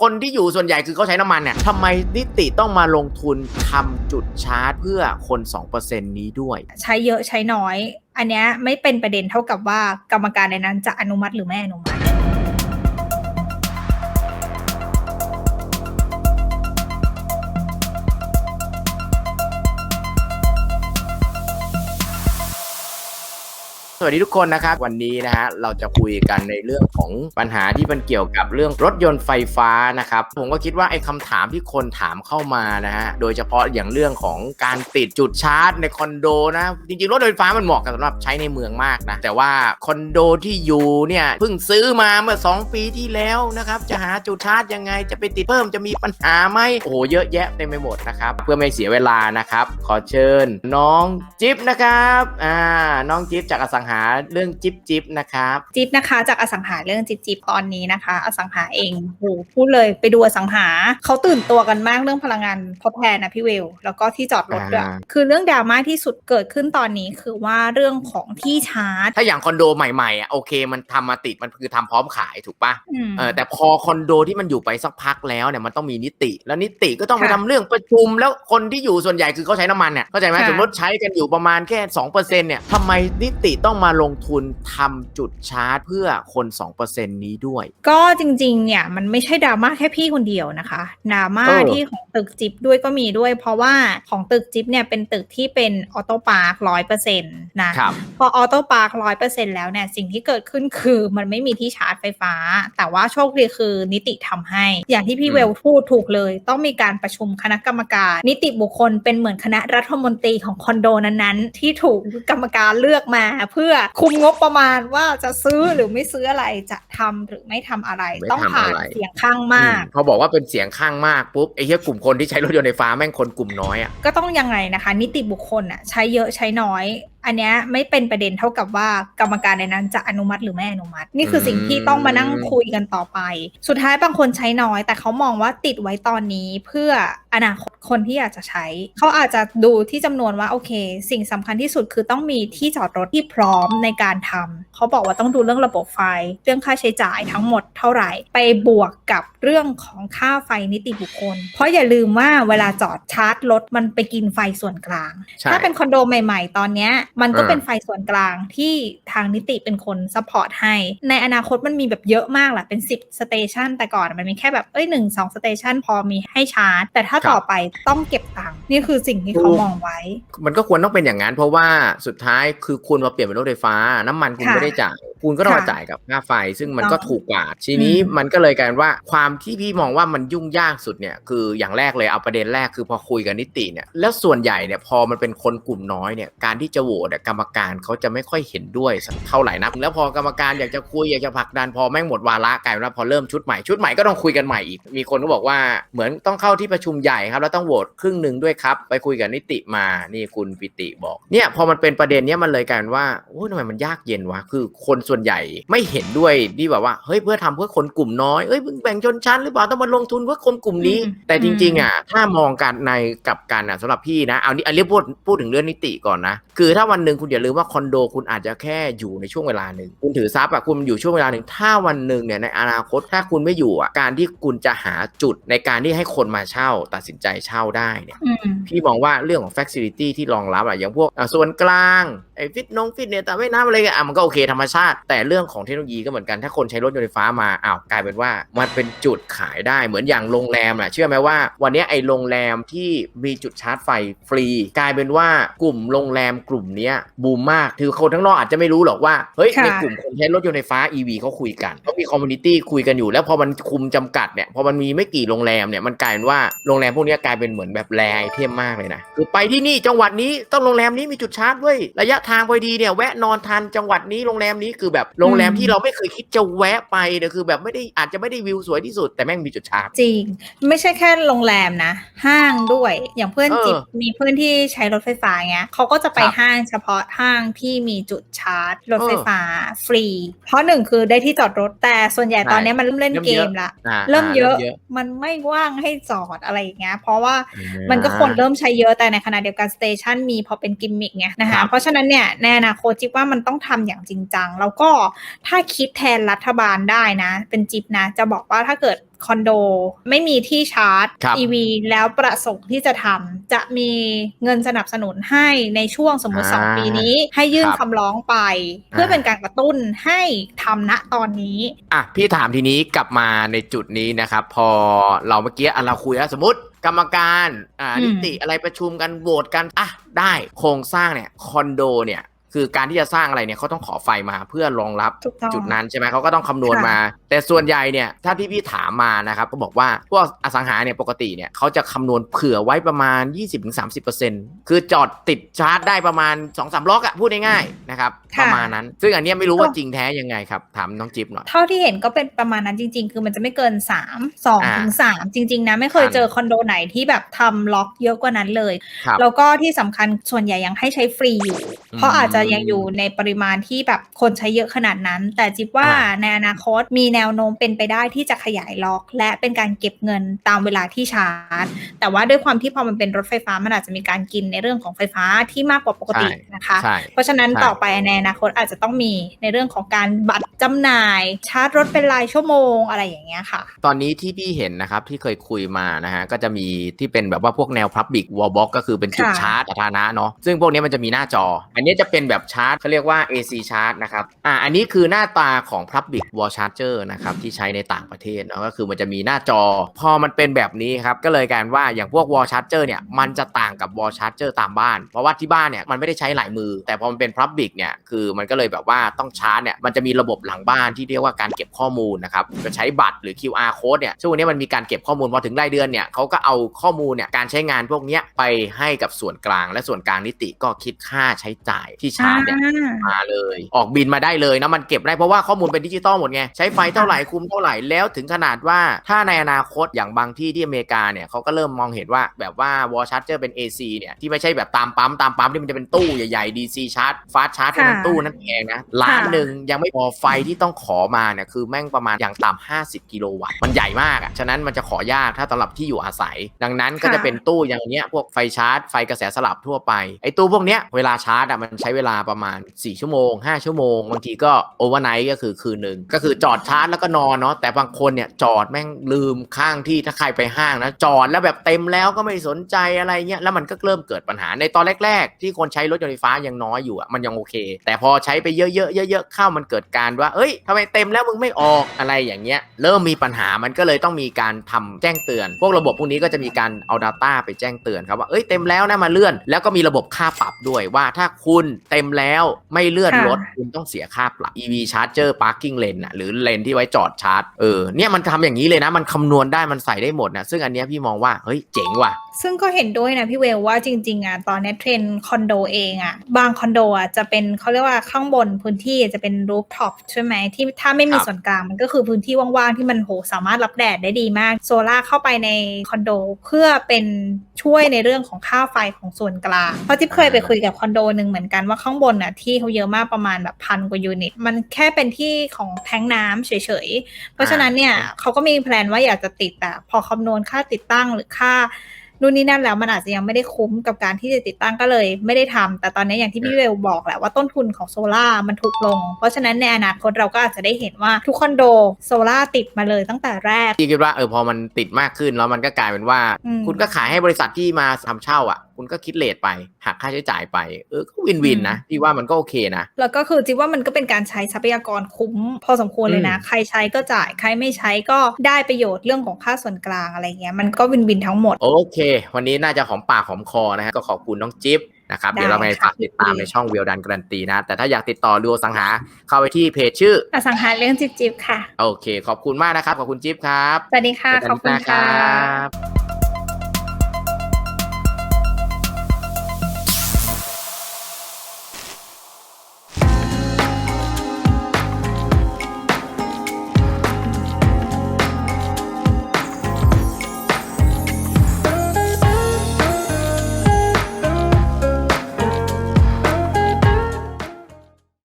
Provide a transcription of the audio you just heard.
คนที่อยู่ส่วนใหญ่คือเขาใช้น้ำมันเนี่ยทำไมนิติต้องมาลงทุนทำจุดชาร์จเพื่อคน 2%นี้ด้วย ใช้เยอะใช้น้อย อันเนี้ยไม่เป็นประเด็นเท่ากับว่ากรรมการในนั้นจะอนุมัติหรือไม่อนุมัติ วัสดีทุกคนนะครับวันนี้นะฮะเราจะคุยกันในเรื่องของปัญหาที่มันเกี่ยวกับเรื่องรถยนต์ไฟฟ้านะครับผมก็คิดว่าไอ้คำถามที่คนถามเข้ามานะฮะโดยเฉพาะอย่างเรื่องของการติดจุดชาร์จในคอนโดนะจริงๆรถไฟฟ้ามันเหมาะกับสำหรับใช้ในเมืองมากนะแต่ว่าคอนโดที่อยู่เนี่ยเพิ่งซื้อมาเมื่อ 2 ปีที่แล้วนะครับจะหาจุดชาร์จยังไงจะไปติดเพิ่มจะมีปัญหาไหมโอ้โหเยอะแยะเต็มไปหมดนะครับเพื่อไม่เสียเวลานะครับขอเชิญ น้องจิ๊บนะครับอ่าน้องจิ๊บจากอสังหาเรื่องจิ๊บจิ๊บนะครับจิ๊บนะคะจากอสังหาเรื่องจิ๊บจิ๊บตอนนี้นะคะ อสังหาเองโหพูดเลยไปดูอสังหาเขาตื่นตัวกันมากเรื่องพลังงานทดแทนนะพี่เวล แล้วก็ที่จอดรถด้วยอ่าคือเรื่องดราม่าที่สุดเกิดขึ้นตอนนี้คือว่าเรื่องของที่ชาร์จ ถ้าอย่างคอนโดใหม่ๆอะโอเค มันทำมาติดมันคือทำพร้อมขายถูกปะอืมเออแต่พอคอนโดที่มันอยู่ไปสักพักแล้วเนี่ยมันต้องมีนิติ แล้วนิติก็ต้องไปค่ะทำเรื่องประชุม แล้วคนที่อยู่ส่วนใหญ่คือเขาใช้น้ำมันเนี่ยเข้าใจไหมค่ะสมมติใช้กันอยู่ประมาณแค่2%เนี่ยทำไมนิติต้องมาลงทุนทำจุดชาร์จเพื่อคน 2%นี้ด้วย ก็จริง ๆ เนี่ย มันไม่ใช่ดราม่าแค่พี่คนเดียวนะคะดราม่าเออที่ของตึกจิ๊บด้วยก็มีด้วย เพราะว่าของตึกจิ๊บเนี่ยเป็นตึกที่เป็นออโต้พาร์คร้อยเปอร์เซ็นต์นะครับพอออโต้พาร์คร้อยเปอร์เซ็นแล้วเนี่ยสิ่งที่เกิดขึ้นคือมันไม่มีที่ชาร์จไฟฟ้า แต่ว่าโชคดีคือนิติทำให้ อย่างที่พี่อืมเวลพูดถูกเลย ต้องมีการประชุมคณะกรรมการ นิติบุคคลเป็นเหมือนคณะรัฐมนตรีของคอนโดนั้นๆ ที่ถูกกรรมการเลือกมาเพื่อคุมงบประมาณว่าจะซื้อหรือไม่ซื้ออะไรจะทำหรือไม่ทำอะไรไม่ต้องทำผ่านอะไรเสียงข้างมากอืพอบอกว่าเป็นเสียงข้างมากปุ๊บไอ้เหี้ยกลุ่มคนที่ใช้รถยนต์ไฟฟ้าแม่งคนกลุ่มน้อยอะก็ต้องยังไงนะคะ นิติบุคคลอะใช้เยอะใช้น้อย อันเนี้ยไม่เป็นประเด็นเท่ากับว่ากรรมการในนั้นจะอนุมัติหรือไม่อนุมัติ นี่คือสิ่งที่ต้องมานั่งคุยกันต่อไป สุดท้ายบางคนใช้น้อย แต่เขามองว่าติดไว้ตอนนี้เพื่ออนาคตคนที่อยากจะใช้ เขาอาจจะดูที่จำนวนว่าโอเค สิ่งสำคัญที่สุดคือต้องมีที่จอดรถที่พร้อมในการทำ เขาบอกว่าต้องดูเรื่องระบบไฟ เรื่องค่าใช้จ่ายทั้งหมดเท่าไหร่ ไปบวกกับเรื่องของค่าไฟนิติบุคคล เพราะอย่าลืมว่าเวลาจอดชาร์จรถมันไปกินไฟส่วนกลางใช่ถ้าเป็นคอนโดใหม่ ๆ ตอนเนี้ยมันก็อ่าเป็นไฟส่วนกลางที่ทางนิติเป็นคนซัพพอร์ตให้ ในอนาคตมันมีแบบเยอะมากแหละเป็น 10 สเตชันแต่ก่อนมันมีแค่แบบเอ้ยหนึ่งสองสเตชันพอมีให้ชาร์จ แต่ถ้าต่อไปต้องเก็บตังค์นี่คือสิ่งที่เขามองไว้ มันก็ควรต้องเป็นอย่างนั้นเพราะว่าสุดท้ายคือคุณมาเปลี่ยนเป็นรถไฟฟ้าน้ำมันคุณค่ะไม่ได้จ่าย คุณก็ต้องมาค่ะจ่ายกับค่าไฟ ซึ่งมันต้องก็ถูกกว่า ทีนี้อืมมันก็เลยกลายเป็นว่าความที่พี่มองว่ามันยุ่งยากสุดเนี่ยคืออย่างแรกเลยเอาประเด็นแรกคือพอคุยกับนิติเนี่ยแล้วส่วนใหญ่เนี่ยพอมันเป็นคนกลุ่มน้อยเนี่ยการที่จะโหวตเนี่ยกรรมการเขาจะไม่ค่อยเห็นด้วยสักเท่าไหร่นักแล้วพอกรรมการอยากจะคุยอยากจะผลักดันพอแม่งหมดวาระกลายเป็นว่าพอเริ่มชุดใหม่ชุดใหม่ก็ต้องคุยกันใหม่อีกมีคนก็บอกว่าเหมือนต้องเข้าที่ประชุมใหญ่ครับแล้วต้องโหวตครึ่งหนึ่งด้วยครับ ไปคุยกับนิติมานี่คุณปิติบอกเนี่ยพอมันเป็นประเด็นเนี้ยมันเลยกลายเป็นว่าโอ้ยทำไมมันยากเย็นวะคือคนส่วนใหญ่ไม่เห็นด้วยที่แบบว่าเฮ้ยเพื่อทำเพื่อคนกลุ่มน้อยเอ้ยมึงแบ่งชนชั้นหรือเปล่าต้องมาลงทุนเพื่อคนกลุ่มนี้อืมแต่จริงๆอะถ้ามองกันในกลับกันอะสำหรับพี่นะเอานี่อันนี้พูดพูดถึงเรื่องนิติก่อนนะคือถ้าวันหนึ่งคุณอย่าลืมว่าคอนโดคุณอาจจะแค่อยู่ในช่วงเวลาหนึ่งคุณถือทรัพย์อะคุณอยู่ช่วงเวลาหนึ่งถ้าวันหนึ่งเนี่ยในอนาคตถ้าคุณไม่อยู่อะการที่คุณจะหาจุดในการที่ให้คนมาเช่า ตัดสินใจเช่าได้เนี่ยอืมพี่มองว่าเรื่องของ facility ที่รองรับอะอย่างพวกอะส่วนกลางไอ้ฟิตนงฟิตเนี่ยแต่ไม่น้ำอะไรเงี้ยอะมันก็โอเคธรรมชาติแต่เรื่องของเทคโนโลยีก็เหมือนกันถ้าคนใช้รถยนต์ไฟฟ้ามาอ้าวกลายเป็นว่า มันเป็นจุดขายได้เหมือนอย่างโรงแรมอะเชื่อไหมว่า วันนี้ไอ้โรงแรมที่มีจุดชาร์จไฟฟรี กลายเป็นว่ากลุ่มโรงแรมกลุ่มเนี้ยบูมมากคือคนทั้างนอกอาจจะไม่รู้หรอกว่าเฮ้ยค่ะในกลุ่มคนใช้รถยนต์ไฟฟ้า EV เขาคุยกันเขามีคอมมูนิตี้คุยกันอยู่ แล้วพอมันคุมจำกัดเนี่ยพอมันมีไม่กี่โรงแรมเนี่ยมันกลายเป็นว่าโรงแรมพวกเนี้ยกลายเป็นเหมือนแบบแรไอเทมมากเลยนะคือไปที่นี่จังหวัดนี้ต้องโรงแรมนี้มีจุดชาร์จด้วยระยะทางพอดีเนี่ยแวะนอนทันจังหวัดนี้โรงแรมนี้คือแบบโรงแรมที่เราไม่เคยคิดจะแวะไปเนี่ยคือแบบไม่ได้อาจจะไม่ได้วิวสวยที่สุดแต่แม่งมีจุดชาร์จจริง ไม่ใช่แค่โรงแรมนะ ห้างด้วยอย่างเพื่อนเออจิบมีเพื่อนที่ใช้รถไฟฟ้าเงี้ยเขาก็จะไปครับห้างเฉพาะห้างที่มีจุดชาร์จรถเออไฟฟ้าฟรี เพราะหนึ่งคือได้ที่จอดรถแต่ส่วนใหญ่ใช่ตอนนี้มันเริ่มเล่นเริ่มเกเยอะมละอ่าเริ่มเยอะเริ่มเยอะมันไม่ว่างให้จอดอะไรอย่างเงี้ยเพราะว่ามันก็คนเริ่มใช้เยอะแต่ในขณะเดียวกันสเตชันมีพอเป็นกิมมิกไงนะครัคะบเพราะฉะนั้นเนี่ยในอนาคตจิ๊บว่ามันต้องทำอย่างจริงจังแล้วก็ถ้าคิดแทนรัฐบาลได้นะ เป็นจิ๊บนะ จะบอกว่าถ้าเกิดคอนโดไม่มีที่ชาร์จครับ EV แล้วประสงค์ที่จะทำจะมีเงินสนับสนุนให้ในช่วงสมมติอ่า2ปีนี้ ให้ยื่นครับคำร้องไป เพื่ออ่าเป็นการกระตุ้นให้ทำณตอนนี้ อะ พี่ถามทีนี้กลับมาในจุดนี้นะครับ พอเราเมื่อกี้อะเราคุยแล้วสมมติกรรมการอ่าอืมนิติอะไรประชุมกันโหวตกันอะได้โครงสร้างเนี่ยคอนโดเนี่ย คือการที่จะสร้างอะไรเนี่ยเขาต้องขอไฟมาเพื่อรองรับถูกต้องจุดนั้นใช่ไหไหมเขาก็ต้องคำนวณค่ะมา แต่ส่วนใหญ่เนี่ยถ้าที่พี่ถามมานะครับก็บอกว่าพวกอสังหาเนี่ยปกติเนี่ยเขาจะคำนวณเผื่อไว้ประมาณ 20-30%คือจอดติดชาร์จได้ประมาณ 2-3ล็อกอะพูดง่ายๆนะครับค่ะประมาณนั้น ซึ่งอันเนี้ยไม่รู้ว่าจริงแท้ยังไงครับถามน้องจิ๊บหน่อยเท่าที่เห็นก็เป็นประมาณนั้นจริง ๆ คือมันจะไม่เกิน 3 2อ่าถึง3จริง ๆ นะ ไม่เคยครับเจอคอนโดไหนที่แบบทำล็อกเยอะกว่านั้นเลยครับแล้วก็ที่สำคัญส่วนใหญ่ยังให้ใช้ฟรีอยู่เพราะอาจจะยังอยู่ในปริมาณที่แบบคนใช้เยอะขนาดนั้น แต่จิ๊บว่าอ่าในอนาคตมีแนวโน้มเป็นไปได้ที่จะขยายล็อก และเป็นการเก็บเงินตามเวลาที่ชาร์จ แต่ว่าด้วยความที่พอมันเป็นรถไฟฟ้ามันอาจจะมีการกินในเรื่องของไฟฟ้าที่มากกว่าปกติใช่นะคะใช่เพราะฉะนั้นใช่ต่อไปในอนาคตอาจจะต้องมีในเรื่องของการบัตรจำหน่าย ชาร์จรถเป็นรายชั่วโมงอะไรอย่างเงี้ยค่ะ ตอนนี้ที่พี่เห็นนะครับที่เคยคุยมานะฮะก็จะมีที่เป็นแบบว่าพวกแนว Public Wall Box ก็คือเป็นจุดค่ะชาร์จสาธารณะเนาะซึ่งพวกนี้มันจะมีหน้าจอ อันนี้จะเป็นแบบชาร์จเขาเรียกว่า AC Charge นะครับอ่าอันนี้คือหน้าตาของ Public Wall Charger นะครับที่ใช้ในต่างประเทศเนาะก็คือมันจะมีหน้าจอ พอมันเป็นแบบนี้ครับก็เลยการว่าอย่างพวก Wall Charger เนี่ยมันจะต่างกับ Wall Charger ตามบ้าน เพราะว่าที่บ้านเนี่ยมันไม่ได้ใช้หลายมือ แต่พอมันเป็น Public เนี่ยคือมันก็เลยแบบว่าต้องชาร์จเนี่ยมันจะมีระบบหลังบ้านที่เรียกว่าการเก็บข้อมูลนะครับจะใช้บัตรหรือ QR code เนี่ยช่วงนี้มันมีการเก็บข้อมูลพอถึงรายเดือนเนี่ยเขาก็เอาข้อมูลเนี่ยการใช้งานพวกนี้ไปให้กับส่วนกลาง และส่วนกลางนิติก็คิดค่าใช้จ่ายที่ชาร์จเนี่ยมาเลย ออกบินมาได้เลยนะมันเก็บได้เพราะว่าข้อมูลเป็นดิจิตอลหมดไง ใช้ไฟเท่าไหร่คุมเท่าไหร่แล้วถึงขนาดว่าถ้าในอนาคตอย่างบางที่ที่อเมริกาเนี่ยเขาก็เริ่มมองเห็นว่าแบบว่าวอลชาร์เจอร์เป็น AC เนี่ยที่ไม่ใช่แบบตามปั๊มตามปั๊มที่มันจะเป็นตู้ใหญ่ๆ DC ชาร์จฟาสชาร์จที่มันค่ะตู้นั่นเองนะล้านหนึ่งยังไม่พอไฟที่ต้องขอมาเนี่ยคือแม่งประมาณอย่างต่ำ50 กิโลวัตต์มันใหญ่มากอะฉะนั้นมันจะขอยากถ้าสำหรับที่อยู่อาศัย ดังนั้นก็จะเป็นตู้อย่างเนี้ยพวกไฟชาร์จไฟกระแสสลับทั่วไปไอ้ตู้พวกเนี้ยเวลาชาร์จอะมันใช้เวลาประมาณ 4 ชั่วโมง 5 ชั่วโมง บางทีก็โอเวอร์ไนท์ก็คือคืนหนึ่งก็คือจอดชาร์จแล้วก็นอนเนาะแต่บางคนเนี่ยจอดแม่งลืมข้างที่ถ้าใครไปห้างนะจอดแล้วแบบเต็มแล้วก็ไม่สนใจอะไรเงี้ยแล้วมันก็เริ่มเกิดปัญหาในตอนแรก ๆ ที่คนใช้รถยนต์ไฟฟ้ายังน้อยอยู่อะมันยังโอเค แต่พอใช้ไปเยอะๆเยอะๆเข้ามันเกิดการว่าเอ้ยทำไมเต็มแล้วมึงไม่ออกอะไรอย่างเงี้ยเริ่มมีปัญหามันก็เลยต้องมีการทำแจ้งเตือน พวกระบบพวกนี้ก็จะมีการเอา Data ไปแจ้งเตือนครับว่าเอ้ยเต็มแล้วนะมาเลื่อน แล้วก็มีระบบค่าปรับด้วยว่าถ้าคุณเต็มแล้วไม่เลื่อนค่ะรถคุณต้องเสียค่าปรับ EV Charger Parking Lane น่ะหรือเลนที่ไว้จอดชาร์จเออเนี่ยมันทำอย่างนี้เลยนะ มันคำนวณได้มันใส่ได้หมดนะซึ่งอันเนี้ยพี่มองว่าเฮ้ยเจ๋งว่ะซึ่งก็เห็นด้วยนะพี่เวลว่าจริงๆอะตอนนี้เทรนด์คอนโดเองอะบางคอนโดอะจะเป็นเขาเรียกว่าข้างบนพื้นที่จะเป็นรูฟท็อปใช่ไหมที่ถ้าไม่มีครับส่วนกลางมันก็คือพื้นที่ว่างๆที่มันโหสามารถรับแดดได้ดีมาก โซล่าร์เข้าไปในคอนโดเพื่อเป็นช่วยในเรื่องของค่าไฟของส่วนกลางเพราะที่เคยไปคุยกับคอนโดหนึ่งเหมือนกันว่าข้างบนอะที่เขาเยอะมากประมาณแบบพันกว่ายูนิต มันแค่เป็นที่ของแทงน้ำเฉยๆ เพราะฉะนั้นเนี่ยเขาก็มีแพลนว่าอยากจะติดแต่พอคำนวณค่าติดตั้งหรือค่านู่นนี่นั่นแล้วมันอาจจะยังไม่ได้คุ้มกับการที่จะติดตั้งก็เลย ไม่ได้ทำแต่ตอนนี้อย่างที่พี่เวลบอกแหละว่าต้นทุนของโซลา่ามันถูกลง เพราะฉะนั้นในอนาคตเราก็อาจจะได้เห็นว่าทุกคอนโดโซลา่าติดมาเลยตั้งแต่แรกพี่คิดว่าเออพอมันติดมากขึ้นแล้วมันก็กลายเป็นว่าอืมคุณก็ขายให้บริษัทที่มาทำเช่าอะคุณก็คิดเลทไปหักค่าใช้จ่ายไป เออก็วินวินนะพี่ว่ามันก็โอเคนะ แล้วก็คือจิ๊บว่ามันก็เป็นการใช้ทรัพยากรคุ้ม พอสมควรเลยนะอืมใครใช้ก็จ่ายใครไม่ใช้ก็ได้ประโยชน์เรื่องของค่าส่วนกลางอะไรเงี้ยมันก็วินวินทั้งหมด โอเค วันนี้น่าจะหอมปากหอมคอนะฮะก็ขอบคุณน้องจิ๊บนะครับได้เดี๋ยวเราไปค่ะฝากติดตามในช่องเวลดันการันตีนะ แต่ถ้าอยากติดต่อดูอสังหาเข้าไปที่เพจชื่ออสังหาเรื่องจิ๊บจิ๊บค่ะ โอเค ขอบคุณมากนะครับ ขอบคุณจิ๊บครับ สวัสดีค่ะเจขอบคุณนหน้าค่ะรับ